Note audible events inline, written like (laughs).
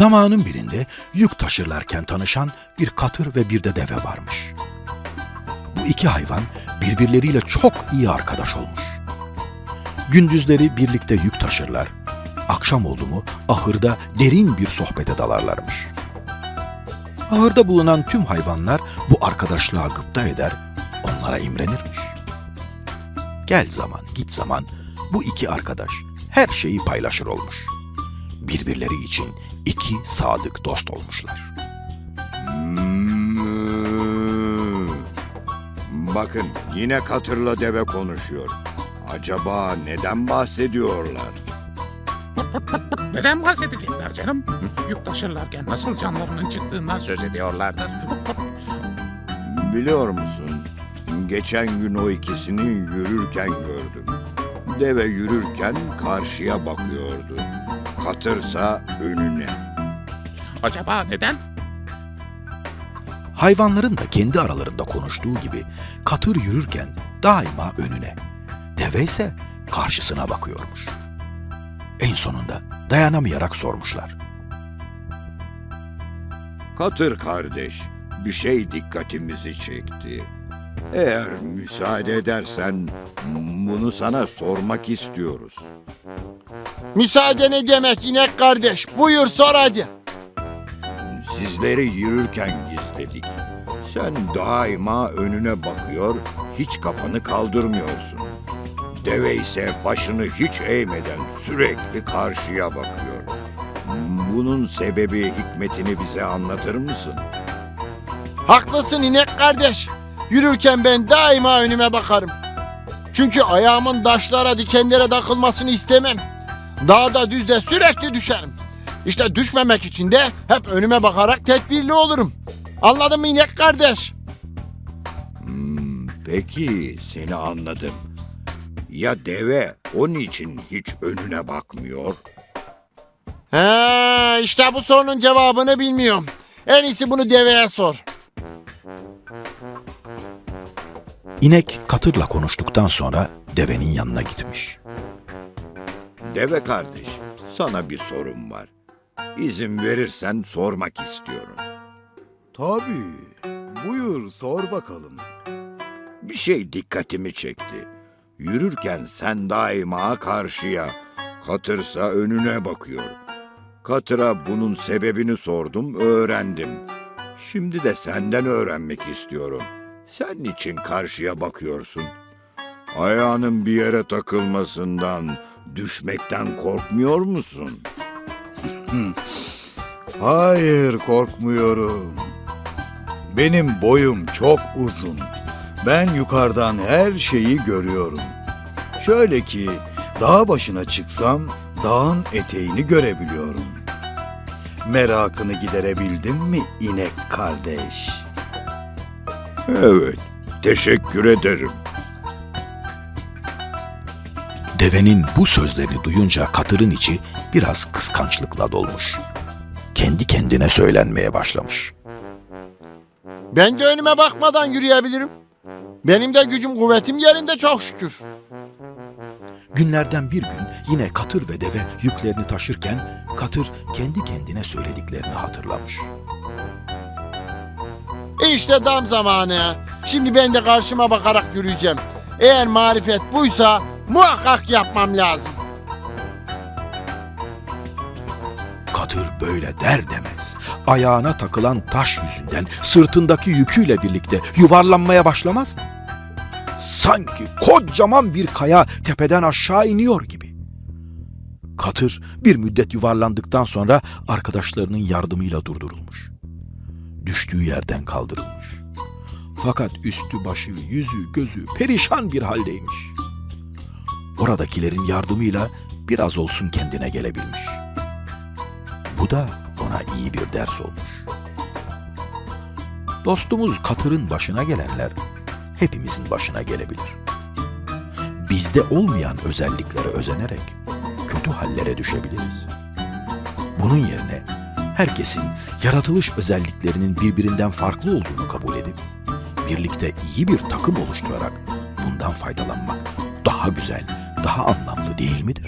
Zamanın birinde yük taşırlarken tanışan bir katır ve bir de deve varmış. Bu iki hayvan birbirleriyle çok iyi arkadaş olmuş. Gündüzleri birlikte yük taşırlar. Akşam oldu mu ahırda derin bir sohbete dalarlarmış. Ahırda bulunan tüm hayvanlar bu arkadaşlığa gıpta eder, onlara imrenirmiş. Gel zaman, git zaman bu iki arkadaş her şeyi paylaşır olmuş. Birbirleri için iki sadık dost olmuşlar. Hmm. Bakın yine katırla deve konuşuyor. Acaba neden bahsediyorlar? Neden bahsedecekler canım? Yük taşırlarken nasıl canlarının çıktığından söz ediyorlardır. Biliyor musun? Geçen gün o ikisini yürürken gördüm. Deve yürürken karşıya bakıyordu. Katırsa önüne. Acaba neden? Hayvanların da kendi aralarında konuştuğu gibi katır yürürken daima önüne, deve ise karşısına bakıyormuş. En sonunda dayanamayarak sormuşlar. Katır kardeş, bir şey dikkatimizi çekti. Eğer müsaade edersen bunu sana sormak istiyoruz. Müsaade ne demek inek kardeş? Buyur sor hadi. Sizleri yürürken gizledik. Sen daima önüne bakıyor, hiç kafanı kaldırmıyorsun. Deve ise başını hiç eğmeden sürekli karşıya bakıyor. Bunun sebebi hikmetini bize anlatır mısın? Haklısın inek kardeş. Yürürken ben daima önüme bakarım. Çünkü ayağımın taşlara dikenlere takılmasını istemem. Dağda düzde sürekli düşerim. İşte düşmemek için de hep önüme bakarak tedbirli olurum. Anladın mı inek kardeş? Hmm, peki seni anladım. Ya deve onun için hiç önüne bakmıyor? He, işte bu sorunun cevabını bilmiyorum. En iyisi bunu deveye sor. İnek katırla konuştuktan sonra devenin yanına gitmiş. Deve kardeş, sana bir sorum var. İzin verirsen sormak istiyorum. Tabii. Buyur sor bakalım. Bir şey dikkatimi çekti. Yürürken sen daima karşıya, katırsa önüne bakıyor. Katıra bunun sebebini sordum, öğrendim. Şimdi de senden öğrenmek istiyorum. Sen niçin karşıya bakıyorsun? Ayağının bir yere takılmasından, düşmekten korkmuyor musun? (laughs) Hayır korkmuyorum. Benim boyum çok uzun. Ben yukarıdan her şeyi görüyorum. Şöyle ki dağ başına çıksam dağın eteğini görebiliyorum. Merakını giderebildim mi inek kardeş? Evet, teşekkür ederim. Devenin bu sözlerini duyunca katırın içi biraz kıskançlıkla dolmuş. Kendi kendine söylenmeye başlamış. Ben de önüme bakmadan yürüyebilirim. Benim de gücüm kuvvetim yerinde çok şükür. Günlerden bir gün yine katır ve deve yüklerini taşırken katır kendi kendine söylediklerini hatırlamış. E işte tam zamanı. Şimdi ben de karşıma bakarak yürüyeceğim. Eğer marifet buysa muhakkak yapmam lazım. Katır böyle der demez ayağına takılan taş yüzünden sırtındaki yüküyle birlikte yuvarlanmaya başlamaz mı? Sanki kocaman bir kaya tepeden aşağı iniyor gibi. Katır bir müddet yuvarlandıktan sonra arkadaşlarının yardımıyla durdurulmuş. Düştüğü yerden kaldırılmış. Fakat üstü başı, yüzü, gözü perişan bir haldeymiş. Oradakilerin yardımıyla biraz olsun kendine gelebilmiş. Bu da ona iyi bir ders olmuş. Dostumuz Katır'ın başına gelenler hepimizin başına gelebilir. Bizde olmayan özelliklere özenerek kötü hallere düşebiliriz. Bunun yerine herkesin yaratılış özelliklerinin birbirinden farklı olduğunu kabul edip birlikte iyi bir takım oluşturarak bundan faydalanmak daha güzel, daha anlamlı değil midir?